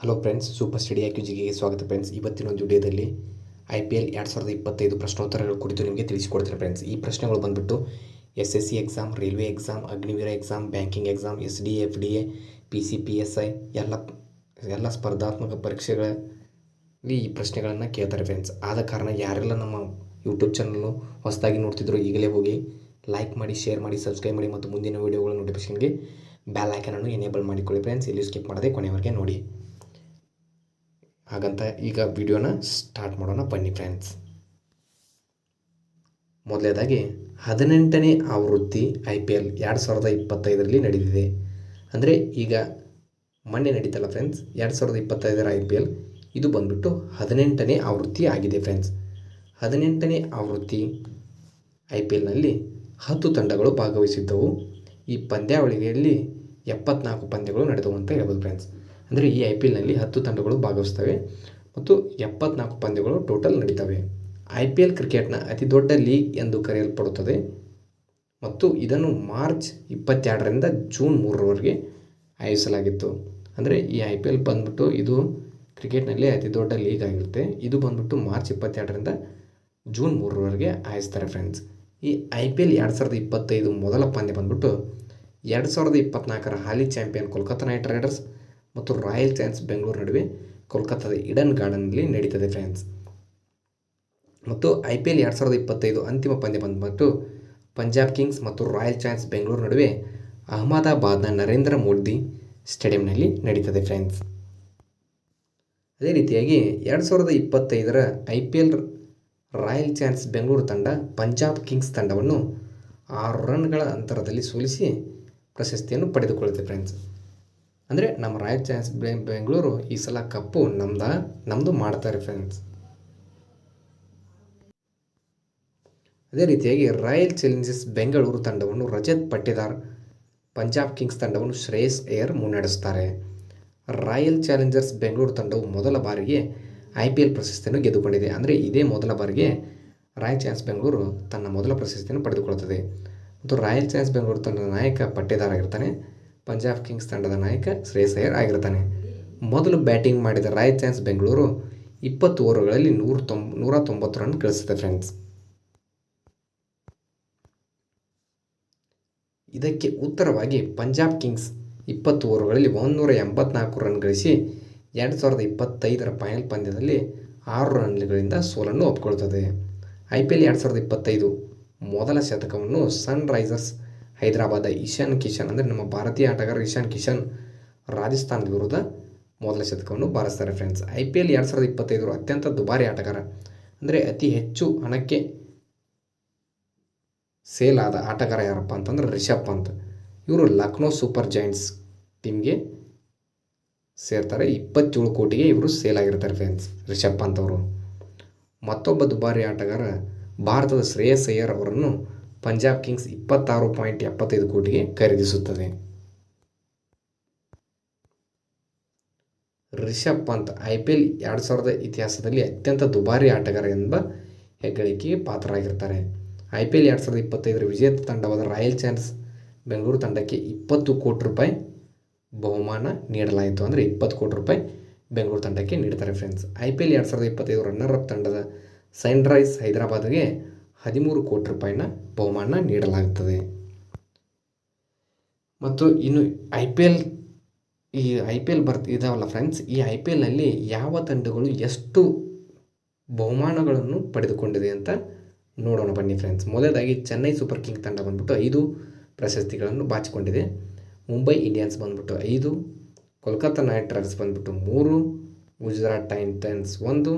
Hello friends super study ಜಿಗೆ ಸ್ವಾಗತ friends ಇವತ್ತಿನ ಒಂದು ವಿಡಿಯೋದಲ್ಲಿ ಐ ಪಿ ಎಲ್ ಎರಡು ಸಾವಿರದ ಇಪ್ಪತ್ತೈದು ಪ್ರಶ್ನೋತ್ತರಗಳ ಕುರಿತು ನಿಮಗೆ ತಿಳಿಸಿಕೊಡ್ತೀನಿ ಫ್ರೆಂಡ್ಸ್ ಈ ಪ್ರಶ್ನೆಗಳು ಬಂದುಬಿಟ್ಟು S S C exam railway exam Agniveer exam banking exam S D F D A P C P S I ಎಲ್ಲ ಎಲ್ಲ ಸ್ಪರ್ಧಾತ್ಮಕ ಪರೀಕ್ಷೆಗಳಲ್ಲಿ ಈ ಪ್ರಶ್ನೆಗಳನ್ನು ಕೇಳ್ತಾರೆ ಫ್ರೆಂಡ್ಸ್ ಆದ ಕಾರಣ ಯಾರೆಲ್ಲ ನಮ್ಮ ಯೂಟ್ಯೂಬ್ ಚಾನಲ್ಲು ಹೊಸದಾಗಿ ನೋಡ್ತಿದ್ರು ಈಗಲೇ ಹೋಗಿ ಲೈಕ್ ಮಾಡಿ ಶೇರ್ ಮಾಡಿ ಸಬ್ಸ್ಕ್ರೈಬ್ ಮಾಡಿ ಮತ್ತು ಮುಂದಿನ ವೀಡಿಯೋಗಳ ನೋಟಿಫಿಕೇಷನ್ಗೆ ಬ್ಯಾಲ್ ಐಕನನ್ನು ಎನೇಬಲ್ ಮಾಡಿಕೊಳ್ಳಿ ಫ್ರೆಂಡ್ಸ್ ಇಲ್ಲಿ ಸ್ಕಿಪ್ ಮಾಡದೆ ಕೊನೆಯವರೆಗೆ ನೋಡಿ. ಹಾಗಂತ ಈಗ ವಿಡಿಯೋನ ಸ್ಟಾರ್ಟ್ ಮಾಡೋಣ ಬನ್ನಿ ಫ್ರೆಂಡ್ಸ್ ಮೊದಲನೇದಾಗಿ ಹದಿನೆಂಟನೇ ಆವೃತ್ತಿ ಐ ಪಿ ಎಲ್ ಎರಡು ಸಾವಿರದ ಇಪ್ಪತ್ತೈದರಲ್ಲಿ ನಡೆದಿದೆ ಅಂದರೆ ಈಗ ಮೊನ್ನೆ ನಡೀತಲ್ಲ ಫ್ರೆಂಡ್ಸ್ ಎರಡು ಸಾವಿರದ ಇಪ್ಪತ್ತೈದರ ಐ ಪಿ ಎಲ್ ಇದು ಬಂದ್ಬಿಟ್ಟು ಹದಿನೆಂಟನೇ ಆವೃತ್ತಿ ಆಗಿದೆ ಫ್ರೆಂಡ್ಸ್ ಹದಿನೆಂಟನೇ ಆವೃತ್ತಿ ಐ ಪಿ ಎಲ್ನಲ್ಲಿ ಹತ್ತು ತಂಡಗಳು ಭಾಗವಹಿಸಿದ್ದವು. ಈ ಪಂದ್ಯಾವಳಿಯಲ್ಲಿ ಎಪ್ಪತ್ನಾಲ್ಕು ಪಂದ್ಯಗಳು ನಡೆದವು ಅಂತ ಹೇಳ್ಬೋದು ಫ್ರೆಂಡ್ಸ್ ಅಂದರೆ ಈ ಐ ಪಿ ಎಲ್ನಲ್ಲಿ ಹತ್ತು ತಂಡಗಳು ಭಾಗವಹಿಸ್ತವೆ ಮತ್ತು ಎಪ್ಪತ್ನಾಲ್ಕು ಪಂದ್ಯಗಳು ಟೋಟಲ್ ನಡೀತವೆ. ಐ ಪಿ ಎಲ್ ಕ್ರಿಕೆಟ್ನ ಅತಿ ದೊಡ್ಡ ಲೀಗ್ ಎಂದು ಕರೆಯಲ್ಪಡುತ್ತದೆ. ಮತ್ತು ಇದನ್ನು ಮಾರ್ಚ್ ಇಪ್ಪತ್ತೆರಡರಿಂದ ಜೂನ್ ಮೂರರವರೆಗೆ ಆಯೋಜಿಸಲಾಗಿತ್ತು. ಅಂದರೆ ಈ ಐ ಪಿ ಎಲ್ ಬಂದ್ಬಿಟ್ಟು ಇದು ಕ್ರಿಕೆಟ್ನಲ್ಲಿ ಅತಿ ದೊಡ್ಡ ಲೀಗ್ ಆಗಿರುತ್ತೆ. ಇದು ಬಂದ್ಬಿಟ್ಟು ಮಾರ್ಚ್ ಇಪ್ಪತ್ತೆರಡರಿಂದ ಜೂನ್ ಮೂರರವರೆಗೆ ಆಯಿಸ್ತಾರೆ ಫ್ರೆಂಡ್ಸ್ ಈ ಐ ಪಿ ಎಲ್ ಎರಡು ಸಾವಿರದ ಇಪ್ಪತ್ತೈದು ಮೊದಲ ಪಂದ್ಯ ಬಂದ್ಬಿಟ್ಟು ಎರಡು ಸಾವಿರದ ಇಪ್ಪತ್ನಾಲ್ಕರ ಹಾಲಿ ಚಾಂಪಿಯನ್ ಕೋಲ್ಕತ್ತಾ ನೈಟ್ ರೈಡರ್ಸ್ ಮತ್ತು ರಾಯಲ್ ಚಾನ್ಸ್ ಬೆಂಗಳೂರು ನಡುವೆ ಕೋಲ್ಕತ್ತಾದ ಇಡನ್ ಗಾರ್ಡನ್ನಲ್ಲಿ ನಡೀತದೆ ಫ್ರೆಂಡ್ಸ್. ಮತ್ತು ಐ ಪಿ ಎಲ್ ಎರಡು ಸಾವಿರದ ಇಪ್ಪತ್ತೈದು ಅಂತಿಮ ಪಂದ್ಯ ಬಂದ್ಬಿಟ್ಟು ಪಂಜಾಬ್ ಕಿಂಗ್ಸ್ ಮತ್ತು ರಾಯಲ್ ಚಾನ್ಸ್ ಬೆಂಗಳೂರು ನಡುವೆ ಅಹಮದಾಬಾದ್ನ ನರೇಂದ್ರ ಮೋದಿ ಸ್ಟೇಡಿಯಂನಲ್ಲಿ ನಡೀತದೆ ಫ್ರೆಂಡ್ಸ್. ಅದೇ ರೀತಿಯಾಗಿ ಎರಡು ಸಾವಿರದ ಇಪ್ಪತ್ತೈದರ I P L Royal Challengers Bengaluru ತಂಡ ಪಂಜಾಬ್ ಕಿಂಗ್ಸ್ ತಂಡವನ್ನು ಆರು ರನ್ಗಳ ಅಂತರದಲ್ಲಿ ಸೋಲಿಸಿ ಪ್ರಶಸ್ತಿಯನ್ನು ಪಡೆದುಕೊಳ್ಳುತ್ತೆ ಫ್ರೆಂಡ್ಸ್. ಅಂದರೆ ನಮ್ಮ ರಾಯಲ್ ಚಾನ್ಸ್ ಬೆಂಗಳೂರು ಈ ಸಲ ಕಪ್ಪು ನಮ್ದ ನಮ್ಮದು ಮಾಡ್ತಾರೆ ಫ್ರೆಂಡ್ಸ್ ಅದೇ ರೀತಿಯಾಗಿ ರಾಯಲ್ ಚಾಲೆಂಜರ್ಸ್ ಬೆಂಗಳೂರು ತಂಡವನ್ನು ರಜತ್ ಪಟ್ಟಿದಾರ್, ಪಂಜಾಬ್ ಕಿಂಗ್ಸ್ ತಂಡವನ್ನು ಶ್ರೇಯಸ್ ಏರ್ ಮುನ್ನಡೆಸುತ್ತಾರೆ ರಾಯಲ್ ಚಾಲೆಂಜರ್ಸ್ ಬೆಂಗಳೂರು ತಂಡವು ಮೊದಲ ಬಾರಿಗೆ ಐ ಪಿ ಎಲ್ ಪ್ರಶಸ್ತಿಯನ್ನು ಗೆದ್ದುಕೊಂಡಿದೆ. ಅಂದರೆ ಇದೇ ಮೊದಲ ಬಾರಿಗೆ ರಾಯಲ್ ಚಾನ್ಸ್ ಬೆಂಗಳೂರು ತನ್ನ ಮೊದಲ ಪ್ರಶಸ್ತಿಯನ್ನು ಪಡೆದುಕೊಳ್ಳುತ್ತದೆ. ಮತ್ತು ರಾಯಲ್ ಚಾನ್ಸ್ ಬೆಂಗಳೂರು ತಂಡದ ನಾಯಕ ಪಟ್ಟೇದಾರ್ ಆಗಿರ್ತಾನೆ ಪಂಜಾಬ್ ಕಿಂಗ್ಸ್ ತಂಡದ ನಾಯಕ ಶ್ರೇಯಸ್ ಅಯ್ಯರ್ ಆಗಿರ್ತಾನೆ. ಮೊದಲು ಬ್ಯಾಟಿಂಗ್ ಮಾಡಿದ ರಾಯಲ್ ಚಾನ್ಸ್ ಬೆಂಗಳೂರು ಇಪ್ಪತ್ತು ಓವರ್ಗಳಲ್ಲಿ ನೂರ ತೊಂಬ ನೂರ ತೊಂಬತ್ತು ರನ್ ಗಳಿಸುತ್ತೆ ಫ್ರೆಂಡ್ಸ್. ಇದಕ್ಕೆ ಉತ್ತರವಾಗಿ ಪಂಜಾಬ್ ಕಿಂಗ್ಸ್ ಇಪ್ಪತ್ತು ಓವರ್ಗಳಲ್ಲಿ ಒಂದೂರ ಎಂಬತ್ನಾಲ್ಕು ರನ್ ಗಳಿಸಿ ಎರಡು ಸಾವಿರದ ಇಪ್ಪತ್ತೈದರ ಫೈನಲ್ ಪಂದ್ಯದಲ್ಲಿ ಆರು ರನ್ಗಳಿಂದ ಸೋಲನ್ನು ಒಪ್ಪಿಕೊಳ್ಳುತ್ತದೆ ಐ ಪಿ ಎಲ್ ಎರಡು ಸಾವಿರದ ಇಪ್ಪತ್ತೈದು ಮೊದಲ ಶತಕವನ್ನು ಸನ್ ರೈಸರ್ಸ್ ಹೈದರಾಬಾದ ಇಶಾನ್ ಕಿಶನ್ ಅಂದರೆ ನಮ್ಮ ಭಾರತೀಯ ಆಟಗಾರ ಇಶಾನ್ ಕಿಶನ್ ರಾಜಸ್ಥಾನದ ವಿರುದ್ಧ ಮೊದಲ ಶತಕವನ್ನು ಬಾರಿಸ್ತಾರೆ ಫ್ರೆಂಡ್ಸ್ ಐ ಪಿ ಎಲ್ ಎರಡು ಸಾವಿರದ ಇಪ್ಪತ್ತೈದರ ಅತ್ಯಂತ ದುಬಾರಿ ಆಟಗಾರ ಅಂದರೆ ಅತಿ ಹೆಚ್ಚು ಹಣಕ್ಕೆ ಸೇಲ್ ಆದ ಆಟಗಾರ ಯಾರಪ್ಪ ಅಂತಂದ್ರೆ ರಿಷಬ್ ಪಂತ್. ಇವರು ಲಕ್ನೋ ಸೂಪರ್ ಜೈಂಟ್ಸ್ ಟೀಮ್ಗೆ ಸೇರ್ತಾರೆ. ಇಪ್ಪತ್ತೇಳು ಕೋಟಿಗೆ ಇವರು ಸೇಲ್ ಆಗಿರ್ತಾರೆ ಫ್ರೆಂಡ್ಸ್ ರಿಷಬ್ ಪಂತ್ ಅವರು. ಮತ್ತೊಬ್ಬ ದುಬಾರಿ ಆಟಗಾರ ಭಾರತದ ಶ್ರೇಯಸ್ ಅಯ್ಯರ್ ಅವರನ್ನು ಪಂಜಾಬ್ ಕಿಂಗ್ಸ್ ಇಪ್ಪತ್ತಾರು ಪಾಯಿಂಟ್ ಎಪ್ಪತ್ತೈದು ಕೋಟಿಗೆ ಖರೀದಿಸುತ್ತದೆ. Rishabh Pant I P L ಎರಡು ಸಾವಿರದ ಇತಿಹಾಸದಲ್ಲಿ ಅತ್ಯಂತ ದುಬಾರಿ ಆಟಗಾರ ಎಂಬ ಹೆಗ್ಗಳಿಕೆಗೆ ಪಾತ್ರರಾಗಿರ್ತಾರೆ. ಐ ಪಿ ಎಲ್ ಎರಡು ಸಾವಿರದ ಇಪ್ಪತ್ತೈದರ ವಿಜೇತ ತಂಡವಾದ ರಾಯಲ್ ಚಾನ್ಸ್ ಬೆಂಗಳೂರು ತಂಡಕ್ಕೆ ಇಪ್ಪತ್ತು ಕೋಟಿ ರೂಪಾಯಿ ಬಹುಮಾನ ನೀಡಲಾಯಿತು ಅಂದರೆ ಇಪ್ಪತ್ತು ಕೋಟಿ ರೂಪಾಯಿ ಬೆಂಗಳೂರು ತಂಡಕ್ಕೆ ನೀಡ್ತಾರೆ ಫ್ರೆಂಡ್ಸ್ ಐ ಪಿ ಎಲ್ ಎರಡು ಸಾವಿರದ ಇಪ್ಪತ್ತೈದು ರನ್ನರ್ ಅಪ್ ತಂಡದ ಸನ್ರೈಸ್ ಹೈದರಾಬಾದ್ಗೆ ಹದಿಮೂರು ಕೋಟಿ ರೂಪಾಯಿನ ಬಹುಮಾನ ನೀಡಲಾಗುತ್ತದೆ ಮತ್ತು ಇನ್ನು ಐ ಪಿ ಎಲ್, ಈ ಐ ಪಿ ಎಲ್ ಬರ್ತ ಇದಾವಲ್ಲ ಫ್ರೆಂಡ್ಸ್ ಈ ಐ ಪಿ ಎಲ್ನಲ್ಲಿ ಯಾವ ತಂಡಗಳು ಎಷ್ಟು ಬಹುಮಾನಗಳನ್ನು ಪಡೆದುಕೊಂಡಿದೆ ಅಂತ ನೋಡೋಣ ಬನ್ನಿ ಫ್ರೆಂಡ್ಸ್ ಮೊದಲದಾಗಿ ಚೆನ್ನೈ ಸೂಪರ್ ಕಿಂಗ್ ತಂಡ ಬಂದ್ಬಿಟ್ಟು ಐದು ಪ್ರಶಸ್ತಿಗಳನ್ನು ಬಾಚಿಕೊಂಡಿದೆ. ಮುಂಬೈ ಇಂಡಿಯನ್ಸ್ ಬಂದ್ಬಿಟ್ಟು ಐದು, ಕೋಲ್ಕತ್ತಾ ನೈಟ್ ರೈಡರ್ಸ್ ಬಂದ್ಬಿಟ್ಟು ಮೂರು, ಗುಜರಾತ್ ಟೈಟನ್ಸ್ ಒಂದು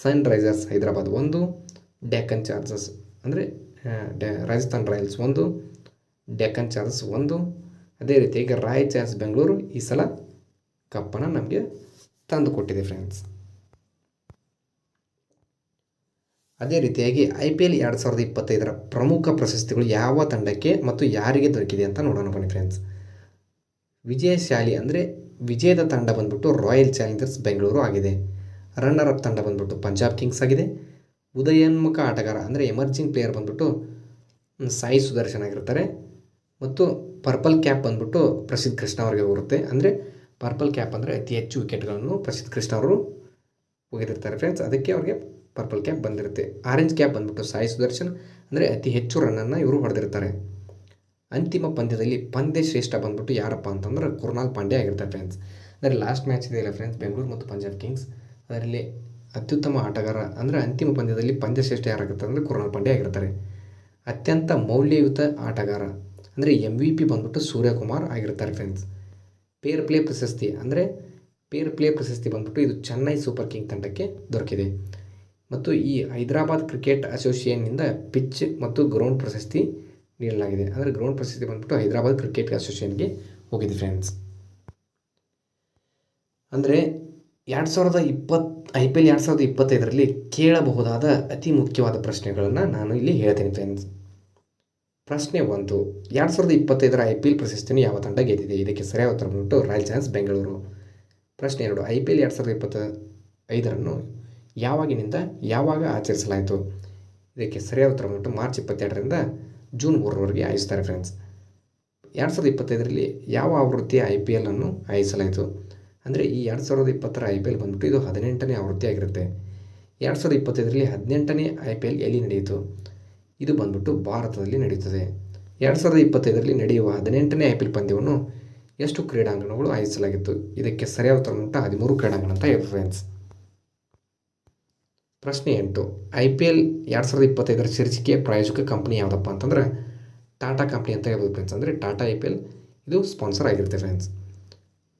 ಸನ್ ರೈಸರ್ಸ್ ಹೈದರಾಬಾದ್ ಒಂದು ಡೆಕ್ಕನ್ ಚಾರ್ಜಸ್ ಅಂದರೆ ರಾಜಸ್ಥಾನ್ ರಾಯಲ್ಸ್ ಒಂದು ಡೆಕ್ಕನ್ ಚಾರ್ಜಸ್ ಒಂದು. ಅದೇ ರೀತಿಯಾಗಿ ರಾಯಲ್ ಚಾನ್ಸ್ ಬೆಂಗಳೂರು ಈ ಸಲ ಕಪ್ಪನ್ನು ನಮಗೆ ತಂದು ಕೊಟ್ಟಿದೆ ಫ್ರೆಂಡ್ಸ್ ಅದೇ ರೀತಿಯಾಗಿ ಐ ಪಿ ಎಲ್ ಎರಡು ಸಾವಿರದ ಇಪ್ಪತ್ತೈದರ ಪ್ರಮುಖ ಪ್ರಶಸ್ತಿಗಳು ಯಾವ ತಂಡಕ್ಕೆ ಮತ್ತು ಯಾರಿಗೆ ದೊರಕಿದೆ ಅಂತ ನೋಡೋಣ ಬನ್ನಿ ಫ್ರೆಂಡ್ಸ್ ವಿಜಯಶಾಲಿ ಅಂದರೆ ವಿಜಯದ ತಂಡ ಬಂದ್ಬಿಟ್ಟು ರಾಯಲ್ ಚಾಲೆಂಜರ್ಸ್ ಬೆಂಗಳೂರು ಆಗಿದೆ. ರನ್ನರ್ ಅಪ್ ತಂಡ ಬಂದ್ಬಿಟ್ಟು ಪಂಜಾಬ್ ಕಿಂಗ್ಸ್ ಆಗಿದೆ. ಉದಯೋನ್ಮುಖ ಆಟಗಾರ ಅಂದರೆ ಎಮರ್ಜಿಂಗ್ ಪ್ಲೇಯರ್ ಬಂದ್ಬಿಟ್ಟು ಸಾಯಿ ಸುದರ್ಶನ್ ಆಗಿರ್ತಾರೆ. ಮತ್ತು ಪರ್ಪಲ್ ಕ್ಯಾಪ್ ಬಂದ್ಬಿಟ್ಟು ಪ್ರಸಿದ್ಧ ಕೃಷ್ಣ ಅವರಿಗೆ ಬರುತ್ತೆ ಅಂದರೆ ಪರ್ಪಲ್ ಕ್ಯಾಪ್ ಅಂದರೆ ಅತಿ ಹೆಚ್ಚು ವಿಕೆಟ್ಗಳನ್ನು ಪ್ರಸಿದ್ಧ ಕೃಷ್ಣ ಅವರು ಹೋಗಿರ್ತಾರೆ ಫ್ರೆಂಡ್ಸ್ ಅದಕ್ಕೆ ಅವ್ರಿಗೆ ಪರ್ಪಲ್ ಕ್ಯಾಪ್ ಬಂದಿರುತ್ತೆ. ಆರೆಂಜ್ ಕ್ಯಾಪ್ ಬಂದ್ಬಿಟ್ಟು ಸಾಯಿ ಸುದರ್ಶನ್ ಅಂದರೆ ಅತಿ ಹೆಚ್ಚು ರನ್ನನ್ನು ಇವರು ಹೊಡೆದಿರ್ತಾರೆ. ಅಂತಿಮ ಪಂದ್ಯದಲ್ಲಿ ಪಂದ್ಯ ಶ್ರೇಷ್ಠ ಬಂದ್ಬಿಟ್ಟು ಯಾರಪ್ಪ ಅಂತಂದ್ರೆ ಕುರ್ನಾಲ್ ಪಾಂಡೆ ಆಗಿರ್ತಾರೆ ಫ್ರೆಂಡ್ಸ್ ಅಂದರೆ ಲಾಸ್ಟ್ ಮ್ಯಾಚ್ ಇದೆಯಲ್ಲ ಫ್ರೆಂಡ್ಸ್ ಬೆಂಗಳೂರು ಮತ್ತು ಪಂಜಾಬ್ ಕಿಂಗ್ಸ್. ಅದರಲ್ಲಿ ಅತ್ಯುತ್ತಮ ಆಟಗಾರ ಅಂದರೆ ಅಂತಿಮ ಪಂದ್ಯದಲ್ಲಿ ಪಂದ್ಯ ಶ್ರೇಷ್ಠ ಯಾರಾಗುತ್ತೆ ಅಂದರೆ ಕುರ್ನಾಲ್ ಪಾಂಡ್ಯ ಆಗಿರ್ತಾರೆ. ಅತ್ಯಂತ ಮೌಲ್ಯಯುತ ಆಟಗಾರ ಅಂದರೆ ಎಂ ವಿ ಪಿ ಬಂದ್ಬಿಟ್ಟು ಸೂರ್ಯಕುಮಾರ್ ಆಗಿರ್ತಾರೆ ಫ್ರೆಂಡ್ಸ್ ಪೇರ್ ಪ್ಲೇ ಪ್ರಶಸ್ತಿ ಅಂದರೆ ಪೇರ್ ಪ್ಲೇ ಪ್ರಶಸ್ತಿ ಬಂದ್ಬಿಟ್ಟು ಇದು ಚೆನ್ನೈ ಸೂಪರ್ ಕಿಂಗ್ ತಂಡಕ್ಕೆ ದೊರಕಿದೆ. ಮತ್ತು ಈ ಹೈದರಾಬಾದ್ ಕ್ರಿಕೆಟ್ ಅಸೋಸಿಯೇಷನ್ನಿಂದ ಪಿಚ್ ಮತ್ತು ಗ್ರೌಂಡ್ ಪ್ರಶಸ್ತಿ ನೀಡಲಾಗಿದೆ. ಅಂದರೆ ಗ್ರೌಂಡ್ ಪ್ರಶಸ್ತಿ ಬಂದ್ಬಿಟ್ಟು ಹೈದರಾಬಾದ್ ಕ್ರಿಕೆಟ್ ಅಸೋಸಿಯೇಷನ್ಗೆ ಹೋಗಿದೆ ಫ್ರೆಂಡ್ಸ್ ಅಂದರೆ ಎರಡು ಸಾವಿರದ ಇಪ್ಪತ್ತು ಐ ಪಿ ಎಲ್ ಎರಡು ಸಾವಿರದ ಇಪ್ಪತ್ತೈದರಲ್ಲಿ ಕೇಳಬಹುದಾದ ಅತಿ ಮುಖ್ಯವಾದ ಪ್ರಶ್ನೆಗಳನ್ನು ನಾನು ಇಲ್ಲಿ ಹೇಳ್ತೀನಿ ಫ್ರೆಂಡ್ಸ್ ಪ್ರಶ್ನೆ ಒಂದು, ಎರಡು ಸಾವಿರದ ಇಪ್ಪತ್ತೈದರ ಐ ಪಿ ಎಲ್ ಪ್ರಶಸ್ತಿಯನ್ನು ಯಾವ ತಂಡ ಗೆದ್ದಿದೆ? ಇದಕ್ಕೆ ಸರಿಯಾದ ಉತ್ತರ ಬಂದ್ಬಿಟ್ಟು ರಾಯಲ್ ಚಾನ್ಸ್ ಬೆಂಗಳೂರು. ಪ್ರಶ್ನೆ ಎರಡು, ಐ ಪಿ ಎಲ್ ಎರಡು ಸಾವಿರದ ಇಪ್ಪತ್ತ ಐದರನ್ನು ಯಾವಾಗಿನಿಂದ, ಯಾವಾಗ ಆಚರಿಸಲಾಯಿತು? ಇದಕ್ಕೆ ಸರಿಯಾದ ಉತ್ತರ ಬಂದ್ಬಿಟ್ಟು ಮಾರ್ಚ್ ಇಪ್ಪತ್ತೆರಡರಿಂದ ಜೂನ್ ಮೂರರವರೆಗೆ ಆಯಿಸ್ತಾರೆ ಫ್ರೆಂಡ್ಸ್ ಎರಡು ಸಾವಿರದ ಇಪ್ಪತ್ತೈದರಲ್ಲಿ ಯಾವ ಆವೃತ್ತಿಯ ಐ ಪಿ ಎಲ್ ಅನ್ನು ಆಯಿಸಲಾಯಿತು ಅಂದರೆ ಈ ಎರಡು ಸಾವಿರದ ಇಪ್ಪತ್ತರ ಐ ಪಿ ಎಲ್ ಬಂದ್ಬಿಟ್ಟು ಇದು ಹದಿನೆಂಟನೇ ಆವೃತ್ತಿಯಾಗಿರುತ್ತೆ ಎರಡು ಸಾವಿರದ ಇಪ್ಪತ್ತೈದರಲ್ಲಿ ಹದಿನೆಂಟನೇ ಐ ಪಿ ಎಲ್ ಎಲ್ಲಿ ನಡೆಯಿತು? ಇದು ಬಂದ್ಬಿಟ್ಟು ಭಾರತದಲ್ಲಿ ನಡೆಯುತ್ತದೆ. ಎರಡು ಸಾವಿರದ ಇಪ್ಪತ್ತೈದರಲ್ಲಿ ನಡೆಯುವ ಹದಿನೆಂಟನೇ ಐ ಪಿ ಎಲ್ ಪಂದ್ಯವನ್ನು ಎಷ್ಟು ಕ್ರೀಡಾಂಗಣಗಳು ಆಯೋಜಿಸಲಾಗಿತ್ತು? ಇದಕ್ಕೆ ಸರಿಯಾದ ಉತ್ತರ ಹದಿಮೂರು ಕ್ರೀಡಾಂಗಣ ಅಂತ ಹೇಳಿ ಫ್ರೆಂಡ್ಸ್ ಪ್ರಶ್ನೆ ಎಂಟು. ಐ ಪಿ ಎಲ್ ಎರಡು ಸಾವಿರದ ಇಪ್ಪತ್ತೈದರ ಶೀರ್ಷಿಕೆಯ ಪ್ರಾಯೋಜಕ ಕಂಪ್ನಿ ಯಾವುದಪ್ಪ ಅಂತಂದ್ರೆ ಟಾಟಾ ಕಂಪ್ನಿ ಅಂತ ಹೇಳ್ಬೋದು ಫ್ರೆಂಡ್ಸ್ ಅಂದರೆ ಟಾಟಾ ಐ ಪಿ ಎಲ್ ಇದು ಸ್ಪಾನ್ಸರ್ ಆಗಿರುತ್ತೆ ಫ್ರೆಂಡ್ಸ್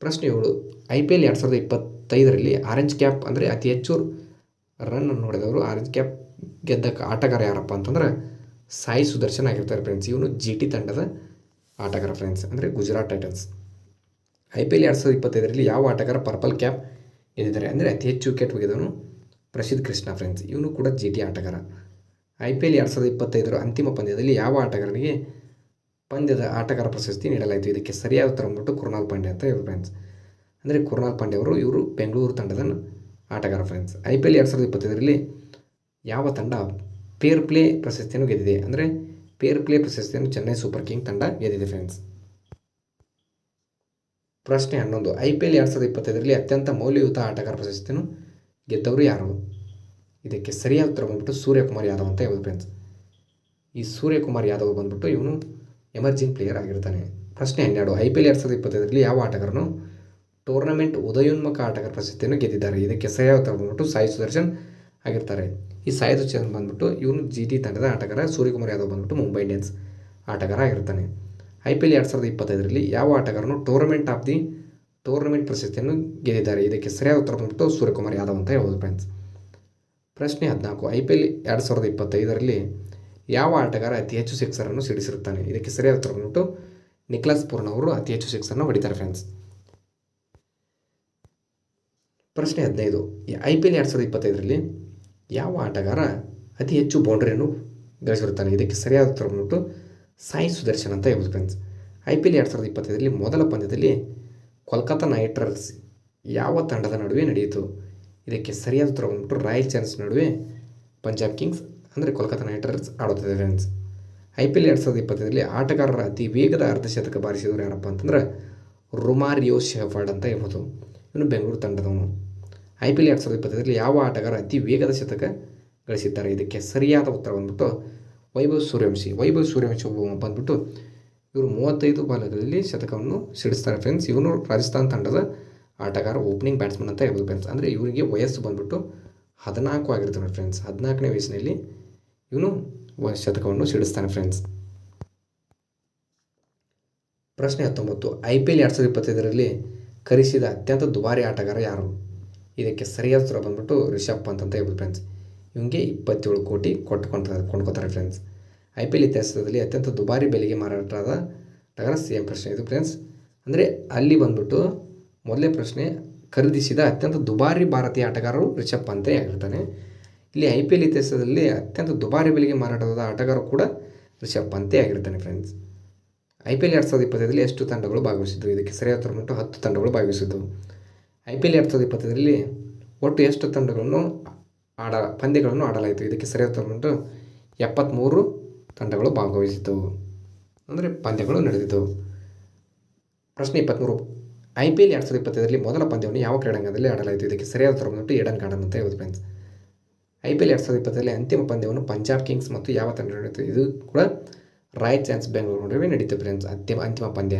ಪ್ರಶ್ನೆ ಏಳು ಐ ಪಿ ಎಲ್ ಎರಡು ಸಾವಿರದ ಇಪ್ಪತ್ತೈದರಲ್ಲಿ ಆರೆಂಜ್ ಕ್ಯಾಪ್ ಅಂದರೆ ಅತಿ ಹೆಚ್ಚು ರನ್ ನೋಡಿದವರು. ಆರೆಂಜ್ ಕ್ಯಾಪ್ ಗೆದ್ದ ಆಟಗಾರ ಯಾರಪ್ಪ ಅಂತಂದ್ರೆ ಸಾಯಿ ಸುದರ್ಶನ್ ಆಗಿರ್ತಾರೆ ಫ್ರೆಂಡ್ಸ್ ಇವನು ಜಿ ಟಿ ತಂಡದ ಆಟಗಾರ ಫ್ರೆಂಡ್ಸ್ ಅಂದರೆ Gujarat Titans. I P L ಎರಡು ಸಾವಿರದ ಇಪ್ಪತ್ತೈದರಲ್ಲಿ ಯಾವ ಆಟಗಾರ ಪರ್ಪಲ್ ಕ್ಯಾಪ್ ಗೆದ್ದಿದ್ದಾರೆ ಅಂದರೆ ಅತಿ ಹೆಚ್ಚು ವಿಕೆಟ್ ಒಗೆದವನು ಪ್ರಸಿದ್ಧ ಕೃಷ್ಣ ಫ್ರೆಂಡ್ಸ್ ಇವನು ಕೂಡ ಜಿ ಟಿ ಆಟಗಾರ. ಐ ಪಿ ಎಲ್ ಎರಡು ಸಾವಿರದ ಇಪ್ಪತ್ತೈದರ ಅಂತಿಮ ಪಂದ್ಯದಲ್ಲಿ ಯಾವ ಆಟಗಾರನಿಗೆ ಪಂದ್ಯದ ಆಟಗಾರ ಪ್ರಶಸ್ತಿ ನೀಡಲಾಯಿತು. ಇದಕ್ಕೆ ಸರಿಯಾದ ಉತ್ತರ ಬಂದ್ಬಿಟ್ಟು ಕುರ್ನಾಲ್ ಪಾಂಡೆ ಅಂತ ಇವರು ಫ್ರೆಂಡ್ಸ್ ಅಂದರೆ ಕುರ್ನಾಲ್ ಪಾಂಡೆ ಅವರು ಇವರು ಬೆಂಗಳೂರು ತಂಡದ ಆಟಗಾರ ಫ್ರೆಂಡ್ಸ್ ಐ ಪಿ ಎಲ್ ಎರಡು ಸಾವಿರದ ಇಪ್ಪತ್ತೈದರಲ್ಲಿ ಯಾವ ತಂಡ ಪೇರ್ ಪ್ಲೇ ಪ್ರಶಸ್ತಿಯನ್ನು ಗೆದ್ದಿದೆ? ಅಂದರೆ ಪೇರ್ ಪ್ಲೇ ಪ್ರಶಸ್ತಿಯನ್ನು ಚೆನ್ನೈ ಸೂಪರ್ ಕಿಂಗ್ ತಂಡ ಗೆದ್ದಿದೆ ಫ್ರೆಂಡ್ಸ್ ಪ್ರಶ್ನೆ ಹನ್ನೊಂದು. ಐ ಪಿ ಎಲ್ ಎರಡು ಸಾವಿರದ ಇಪ್ಪತ್ತೈದರಲ್ಲಿ ಅತ್ಯಂತ ಮೌಲ್ಯಯುತ ಆಟಗಾರ ಪ್ರಶಸ್ತಿಯನ್ನು ಗೆದ್ದವರು ಯಾರು? ಇದಕ್ಕೆ ಸರಿಯಾದ ಉತ್ತರ ಬಂದ್ಬಿಟ್ಟು ಸೂರ್ಯಕುಮಾರ್ ಯಾದವ್ ಅಂತ ಹೇಳ್ಬೋದು ಫ್ರೆಂಡ್ಸ್ ಈ ಸೂರ್ಯಕುಮಾರ್ ಯಾದವ್ ಬಂದ್ಬಿಟ್ಟು ಇವನು ಎಮರ್ಜಿಂಗ್ ಪ್ಲೇಯರ್ ಆಗಿರ್ತಾನೆ. ಪ್ರಶ್ನೆ ಹನ್ನೆರಡು ಐ ಪಿ ಎಲ್ ಎರಡು ಸಾವಿರದ ಇಪ್ಪತ್ತೈದರಲ್ಲಿ ಯಾವ ಆಟಗಾರನು ಟೂರ್ನಮೆಂಟ್ ಉದಯೋನ್ಮುಖ ಆಟಗಾರ ಪ್ರಶಸ್ತಿಯನ್ನು ಗೆದ್ದಿದ್ದಾರೆ. ಇದಕ್ಕೆ ಉತ್ತರ ಬಂದ್ಬಿಟ್ಟು ಸಾಯಿ ಸುದರ್ಶನ್ ಆಗಿರ್ತಾರೆ. ಈ ಸಾಯಿ ಸುದರ್ಶನ್ ಬಂದ್ಬಿಟ್ಟು ಇವನು ಜಿ ಟಿ ತಂಡದ ಆಟಗಾರ, ಸೂರ್ಯಕುಮಾರ್ ಯಾದವ್ ಬಂದ್ಬಿಟ್ಟು ಮುಂಬೈ ಇಂಡಿಯನ್ಸ್ ಆಟಗಾರ ಆಗಿರ್ತಾನೆ. ಐ ಪಿ ಎಲ್ ಎರಡು ಸಾವಿರದ ಇಪ್ಪತ್ತೈದರಲ್ಲಿ ಯಾವ ಆಟಗಾರನು ಟೂರ್ನಮೆಂಟ್ ಆಫ್ ದಿ ಟೂರ್ನಮೆಂಟ್ ಪ್ರಶಸ್ತಿಯನ್ನು ಗೆದ್ದಿದ್ದಾರೆ. ಇದಕ್ಕೆ ಸರಿಯಾದ ಉತ್ತರ ಬಂದ್ಬಿಟ್ಟು ಸೂರ್ಯಕುಮಾರ್ ಯಾದವ್ ಅಂತ ಹೇಳ್ಬೋದು ಫ್ರೆಂಡ್ಸ್ ಪ್ರಶ್ನೆ ಹದಿನಾಲ್ಕು, ಐ ಪಿ ಎಲ್ ಎರಡು ಸಾವಿರದ ಇಪ್ಪತ್ತೈದರಲ್ಲಿ ಯಾವ ಆಟಗಾರ ಅತಿ ಹೆಚ್ಚು ಸಿಕ್ಸರನ್ನು ಸಿಡಿಸಿರುತ್ತಾನೆ? ಇದಕ್ಕೆ ಸರಿಯಾದ ಉತ್ತರ ಬಂದ್ಬಿಟ್ಟು ನಿಕ್ಲಾಸ್ ಪೂರ್ಣ ಅವರು ಅತಿ ಹೆಚ್ಚು ಸಿಕ್ಸರನ್ನು ಹೊಡಿತಾರೆ ಫ್ರೆಂಡ್ಸ್ ಪ್ರಶ್ನೆ ಹದಿನೈದು. ಐ ಪಿ ಎಲ್ ಎರಡು ಸಾವಿರದ ಇಪ್ಪತ್ತೈದರಲ್ಲಿ ಯಾವ ಆಟಗಾರ ಅತಿ ಹೆಚ್ಚು ಬೌಂಡ್ರಿಯನ್ನು ಗಳಿಸಿರುತ್ತಾನೆ? ಇದಕ್ಕೆ ಸರಿಯಾದ ಉತ್ತರ ಬಂದ್ಬಿಟ್ಟು ಸಾಯಿ ಸುದರ್ಶನ್ ಅಂತ ಹೇಳ್ಬೋದು ಫ್ರೆಂಡ್ಸ್ ಐ ಪಿ ಎಲ್ ಎರಡು ಸಾವಿರದ ಇಪ್ಪತ್ತೈದರಲ್ಲಿ ಮೊದಲ ಪಂದ್ಯದಲ್ಲಿ ಕೋಲ್ಕತ್ತಾ ನೈಟ್ ರೈಡರ್ಸ್ ಯಾವ ತಂಡದ ನಡುವೆ ನಡೆಯಿತು? ಇದಕ್ಕೆ ಸರಿಯಾದ ಉತ್ತರ ಬಂದ್ಬಿಟ್ಟು ರಾಯಲ್ ಚಾನ್ಸ್ ನಡುವೆ ಪಂಜಾಬ್ ಕಿಂಗ್ಸ್ ಅಂದರೆ ಕೋಲ್ಕತ್ತಾ ನೈಟ್ ರೈಡರ್ಸ್ ಆಡುತ್ತಿದೆ ಫ್ರೆಂಡ್ಸ್. ಐ ಪಿ ಎಲ್ ಎರಡು ಸಾವಿರದ ಇಪ್ಪತ್ತೈದರಲ್ಲಿ ಆಟಗಾರರ ಅತಿ ವೇಗದ ಅರ್ಧಶತಕ ಬಾರಿಸಿದವರು ಯಾರಪ್ಪ ಅಂತಂದ್ರೆ ರುಮಾರಿಯೋ ಶೆಫರ್ಡ್ ಅಂತ ಹೇಳ್ಬೋದು. ಇವನು ಬೆಂಗಳೂರು ತಂಡದವನು. ಐ ಪಿ ಎಲ್ ಎರಡು ಸಾವಿರದ ಇಪ್ಪತ್ತೈದರಲ್ಲಿ ಯಾವ ಆಟಗಾರ ಅತಿ ವೇಗದ ಶತಕ ಗಳಿಸಿದ್ದಾರೆ? ಇದಕ್ಕೆ ಸರಿಯಾದ ಉತ್ತರ ಬಂದ್ಬಿಟ್ಟು ವೈಭವ್ ಸೂರ್ಯವಂಶಿ. ವೈಭವ್ ಸೂರ್ಯವಂಶಿ ಒಬ್ಬ ಬಂದ್ಬಿಟ್ಟು ಇವರು ಮೂವತ್ತೈದು ಬಾಲಗಳಲ್ಲಿ ಶತಕವನ್ನು ಸಿಡಿಸ್ತಾರೆ ಫ್ರೆಂಡ್ಸ್. ಇವನು ರಾಜಸ್ಥಾನ್ ತಂಡದ ಆಟಗಾರ, ಓಪನಿಂಗ್ ಬ್ಯಾಟ್ಸ್ಮನ್ ಅಂತ ಹೇಳ್ಬೋದು ಫ್ರೆಂಡ್ಸ್. ಅಂದರೆ ಇವರಿಗೆ ವಯಸ್ಸು ಬಂದ್ಬಿಟ್ಟು ಹದಿನಾಲ್ಕು ಆಗಿರ್ತಾರೆ ಫ್ರೆಂಡ್ಸ್. ಹದಿನಾಲ್ಕನೇ ವಯಸ್ಸಿನಲ್ಲಿ ಇವನು ಶತಕವನ್ನು ಸಿಡಿಸ್ತಾನೆ ಫ್ರೆಂಡ್ಸ್ ಪ್ರಶ್ನೆ ಹತ್ತೊಂಬತ್ತು ಐ ಪಿ ಎಲ್ ಎರಡು ಸಾವಿರದ ಇಪ್ಪತ್ತೈದರಲ್ಲಿ ಕರೆಸಿದ ಅತ್ಯಂತ ದುಬಾರಿ ಆಟಗಾರ ಯಾರು? ಇದಕ್ಕೆ ಸರಿಯಾದ ಉತ್ತರ ಬಂದ್ಬಿಟ್ಟು ರಿಷಬ್ ಪಂತ್ ಅಂತ ಹೇಳ್ಬೋದು ಫ್ರೆಂಡ್ಸ್ ಇವನಿಗೆ ಇಪ್ಪತ್ತೇಳು ಕೋಟಿ ಕೊಟ್ಕೊಂತಾರೆ ಕೊಂಡ್ಕೊತಾರೆ ಫ್ರೆಂಡ್ಸ್ ಐ ಪಿ ಎಲ್ ಇತಿಹಾಸದಲ್ಲಿ ಅತ್ಯಂತ ದುಬಾರಿ ಬೆಲೆಗೆ ಮಾರಾಟವಾದ ಆಟಗಾರ ಸೇಮ್ ಪ್ರಶ್ನೆ ಇದು ಫ್ರೆಂಡ್ಸ್ ಅಂದರೆ ಅಲ್ಲಿ ಬಂದ್ಬಿಟ್ಟು ಮೊದಲೇ ಪ್ರಶ್ನೆ, ಖರೀದಿಸಿದ ಅತ್ಯಂತ ದುಬಾರಿ ಭಾರತೀಯ ಆಟಗಾರರು ರಿಷಬ್ ಪಂತೇ ಆಗಿರ್ತಾನೆ. ಇಲ್ಲಿ ಐ ಪಿ ಎಲ್ ಇತಿಹಾಸದಲ್ಲಿ ಅತ್ಯಂತ ದುಬಾರಿ ಬೆಲೆಗೆ ಮಾರಾಟವಾದ ಆಟಗಾರ ಕೂಡ ರಿಷಬ್ ಪಂತೇ ಆಗಿರ್ತಾನೆ ಫ್ರೆಂಡ್ಸ್ ಐ ಪಿ ಎಲ್ ಎರಡು ಸಾವಿರದ ಇಪ್ಪತ್ತೈದರಲ್ಲಿ ಎಷ್ಟು ತಂಡಗಳು ಭಾಗವಹಿಸಿದ್ದವು ಇದಕ್ಕೆ ಸರಿಯಾದ ಬಂದ್ಬಿಟ್ಟು ಹತ್ತು ತಂಡಗಳು ಭಾಗವಹಿಸಿದ್ದವು ಐ ಪಿ ಎಲ್ ಎರಡು ಸಾವಿರದ ಇಪ್ಪತ್ತೈದರಲ್ಲಿ ಒಟ್ಟು ಎಷ್ಟು ತಂಡಗಳನ್ನು ಆಡ, ಪಂದ್ಯಗಳನ್ನು ಆಡಲಾಯಿತು? ಇದಕ್ಕೆ ಸರಿಯಾದ ಬಂದ್ಬಿಟ್ಟು ಎಪ್ಪತ್ತ್ಮೂರು ತಂಡಗಳು ಭಾಗವಹಿಸಿದ್ದವು ಅಂದರೆ ಪಂದ್ಯಗಳು ನಡೆದಿದ್ದವು ಪ್ರಶ್ನೆ ಇಪ್ಪತ್ತ್ಮೂರು ಐ ಪಿ ಎಲ್ ಎರಡು ಸಾವಿರದ ಇಪ್ಪತ್ತೈದರಲ್ಲಿ ಮೊದಲ ಪಂದ್ಯವನ್ನು ಯಾವ ಕ್ರೀಡಾಂಗದಲ್ಲಿ ಆಡಲಾಯಿತು? ಇದಕ್ಕೆ ಸರಿಯಾದ ಬಂದ್ಬಿಟ್ಟು ಏಡನ್ ಗಾರ್ಡನ್ ಅಂತ ಹೇಳೋದು ಫ್ರೆಂಡ್ಸ್ ಐ ಪಿ ಎಲ್ ಎರಡು ಸಾವಿರದ ಇಪ್ಪತ್ತರಲ್ಲಿ ಅಂತಿಮ ಪಂದ್ಯವನ್ನು ಪಂಜಾಬ್ ಕಿಂಗ್ಸ್ ಮತ್ತು ಯಾವ ತಂಡ ನಡೆಯಿತು ಇದು ಕೂಡ ರಾಯಲ್ ಚಾನ್ಸ್ ಬೆಂಗಳೂರು ನಡುವೆ ನಡೀತು ಫ್ರೆಂಡ್ಸ್, ಅಂತಿಮ ಅಂತಿಮ ಪಂದ್ಯ.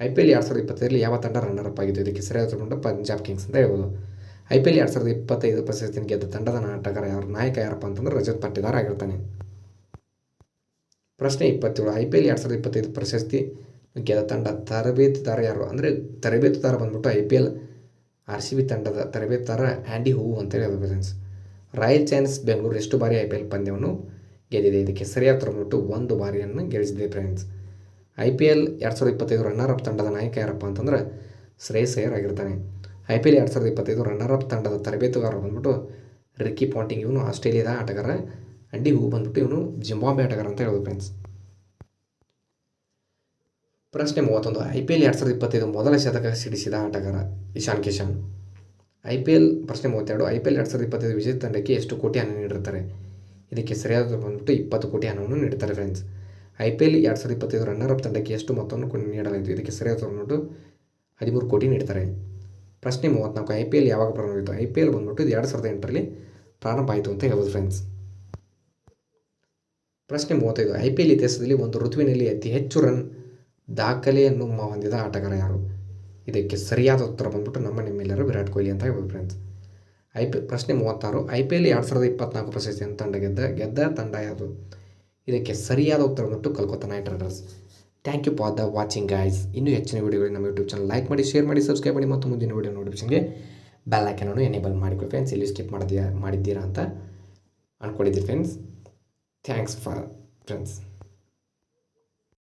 ಐ ಪಿ ಎಲ್ ಎರಡು ಸಾವಿರದ ಇಪ್ಪತ್ತರಲ್ಲಿ ಯಾವ ತಂಡ ರನ್ನರ್ ಅಪ್ ಆಗಿತ್ತು ಇದಕ್ಕೆ ಸರಿಯಾದ ಉತ್ತರ ಪಂಜಾಬ್ ಕಿಂಗ್ಸ್ ಅಂತ ಹೇಳ್ಬೋದು. ಐ ಪಿ ಎಲ್ ಎರಡು ಸಾವಿರದ ಇಪ್ಪತ್ತೈದು ಪ್ರಶಸ್ತಿನ ಗೆದ್ದ ತಂಡದ ನಾಟಕರ ಯಾರು, ನಾಯಕ ಯಾರಪ್ಪ ಅಂತಂದ್ರೆ ರಜತ್ ಪಟ್ಟಿದಾರ್ ಆಗಿರ್ತಾನೆ. ಪ್ರಶ್ನೆ ಇಪ್ಪತ್ತೇಳು, ಐ ಪಿ ಎಲ್ ಎರಡು ಸಾವಿರದ ಇಪ್ಪತ್ತೈದು ಪ್ರಶಸ್ತಿ ಗೆದ್ದ ತಂಡ ತರಬೇತುದಾರ ಯಾರು? ಅಂದರೆ ತರಬೇತುದಾರ ಬಂದ್ಬಿಟ್ಟು I P L, R C B ತಂಡದ ತರಬೇತುದಾರ ಆ್ಯಂಡಿ ಹೂವು ಅಂತೇಳಿ ಫ್ರೆಂಡ್ಸ್. ರಾಯಲ್ ಚಾನ್ಸ್ ಬೆಂಗಳೂರು ಎಷ್ಟು ಬಾರಿ ಐ ಪಿ ಎಲ್ ಪಂದ್ಯವನ್ನು ಗೆದ್ದಿದೆ? ಇದಕ್ಕೆ ಸರಿಯಾದ ಬಿಟ್ಟು ಒಂದು ಬಾರಿಯನ್ನು ಗೆಲ್ಲಿಸಿದೆ ಫ್ರೆಂಡ್ಸ್. ಐ ಪಿ ಎಲ್ ಎರಡು ಸಾವಿರದ ಇಪ್ಪತ್ತೈದು ರನ್ನರ್ ಅಪ್ ತಂಡದ ನಾಯಕ ಯಾರಪ್ಪ ಅಂತಂದ್ರೆ ಶ್ರೇಯಸ್ ಅಯ್ಯರ್ ಆಗಿರ್ತಾನೆ. ಐ ಪಿ ಎಲ್ ಎರಡು ಸಾವಿರದ ಇಪ್ಪತ್ತೈದು ರನ್ನರ್ ಅಪ್ ತಂಡದ ತರಬೇತುಗಾರ ಬಂದ್ಬಿಟ್ಟು ರಿಕ್ಕಿ ಪಾಂಟಿಂಗ್ ಇವನು ಆಸ್ಟ್ರೇಲಿಯಾದ ಆಟಗಾರ, ಅಂಡಿ ಹೂ ಬಂದ್ಬಿಟ್ಟು ಇವನು ಜಿಂಬಾಂಬೆ ಆಟಗಾರ ಅಂತ ಹೇಳೋದು ಫ್ರೆಂಡ್ಸ್. ಪ್ರಶ್ನೆ ಮೂವತ್ತೊಂದು, ಐ ಪಿ ಎಲ್ ಎರಡು ಸಾವಿರದ ಇಪ್ಪತ್ತೈದು ಮೊದಲ ಶತಕ ಸಿಡಿಸಿದ ಆಟಗಾರ Ishan Kishan. I P L ಪ್ರಶ್ನೆ ಮೂವತ್ತೆರಡು, ಐ ಪಿ ಎಲ್ ಎರಡು ಸಾವಿರದ ಇಪ್ಪತ್ತೈದು ವಿಜೇತ ತಂಡಕ್ಕೆ ಎಷ್ಟು ಕೋಟಿ ಹಣ ನೀಡಿರ್ತಾರೆ? ಇದಕ್ಕೆ ಸರಿಯಾದ ಬಂದ್ಬಿಟ್ಟು ಇಪ್ಪತ್ತು ಕೋಟಿ ಹಣವನ್ನು ನೀಡ್ತಾರೆ ಫ್ರೆಂಡ್ಸ್ ಐ ಪಿ ಎಲ್ ಎರಡು ಸಾವಿರದ ಇಪ್ಪತ್ತೈದು ರನ್ನರ್ ಅಪ್ ತಂಡಕ್ಕೆ ಎಷ್ಟು ಮೊತ್ತವನ್ನು ನೀಡಲಾಯಿತು? ಇದಕ್ಕೆ ಸರಿಯಾದ ಬಂದ್ಬಿಟ್ಟು ಹದಿಮೂರು ಕೋಟಿ ನೀಡ್ತಾರೆ. ಪ್ರಶ್ನೆ ಮೂವತ್ತ್ನಾಲ್ಕು, ಐ ಪಿ ಎಲ್ ಯಾವಾಗ ಪ್ರಾರಂಭವಾಯಿತು? ಐ ಪಿ ಎಲ್ ಬಂದ್ಬಿಟ್ಟು ಇದು ಎರಡು ಸಾವಿರದ ಎಂಟರಲ್ಲಿ ಪ್ರಾರಂಭ ಆಯಿತು ಅಂತ ಹೇಳ್ಬೋದು ಫ್ರೆಂಡ್ಸ್ ಪ್ರಶ್ನೆ ಮೂವತ್ತೈದು, ಐ ಪಿ ಎಲ್ ಇತಿಹಾಸದಲ್ಲಿ ಒಂದು ಋತುವಿನಲ್ಲಿ ಅತಿ ಹೆಚ್ಚು ರನ್ ದಾಖಲೆಯನ್ನು ಹೊಂದಿದ ಆಟಗಾರ ಯಾರು? ಇದಕ್ಕೆ ಸರಿಯಾದ ಉತ್ತರ ಬಂದ್ಬಿಟ್ಟು ನಮ್ಮ ನಿಮ್ಮೆಲ್ಲರೂ ವಿರಾಟ್ ಕೊಹ್ಲಿ ಅಂತ ಹೇಳ್ಬೋದು ಫ್ರೆಂಡ್ಸ್ ಐ ಪಿ ಪ್ರಶ್ನೆ ಮೂವತ್ತಾರು ಐ ಪಿ ಎಲ್ ಎರಡು ಸಾವಿರದ ಇಪ್ಪತ್ನಾಲ್ಕು ಪ್ರಶಸ್ತಿಯನ್ನು ತಂಡ ಗೆದ್ದ ಗೆದ್ದ ತಂಡ ಯಾವುದು? ಇದಕ್ಕೆ ಸರಿಯಾದ ಉತ್ತರ ಬಂದ್ಬಿಟ್ಟು Calcutta Knight Riders. Thank you for the watching guys ಇನ್ನೂ ಹೆಚ್ಚಿನ ವೀಡಿಯೋಗಳಿಗೆ ನಮ್ಮ ಯೂಟ್ಯೂಬ್ ಚಾನಲ್ ಲೈಕ್ ಮಾಡಿ ಶೇರ್ ಮಾಡಿ ಸಬ್ಸ್ಕ್ರೈಬ್ ಮಾಡಿ ಮತ್ತು ಮುಂದಿನ ವೀಡಿಯೋ ನೋಟಿಫಿಕೇಷನ್ಗೆ ಬೆಲ್ ಅನ್ನು ಎನೇಬಲ್ ಮಾಡಿಕೊಳ್ಳಿ ಫ್ರೆಂಡ್ಸ್ ಇಲ್ಲಿ ಸ್ಕಿಪ್ ಮಾಡಿದ್ಯಾ, ಮಾಡಿದ್ದೀರಾ ಅಂತ ಅಂದ್ಕೊಂಡಿದ್ದೀರಿ ಫ್ರೆಂಡ್ಸ್ ಥ್ಯಾಂಕ್ಸ್ ಫಾರ್ ಫ್ರೆಂಡ್ಸ್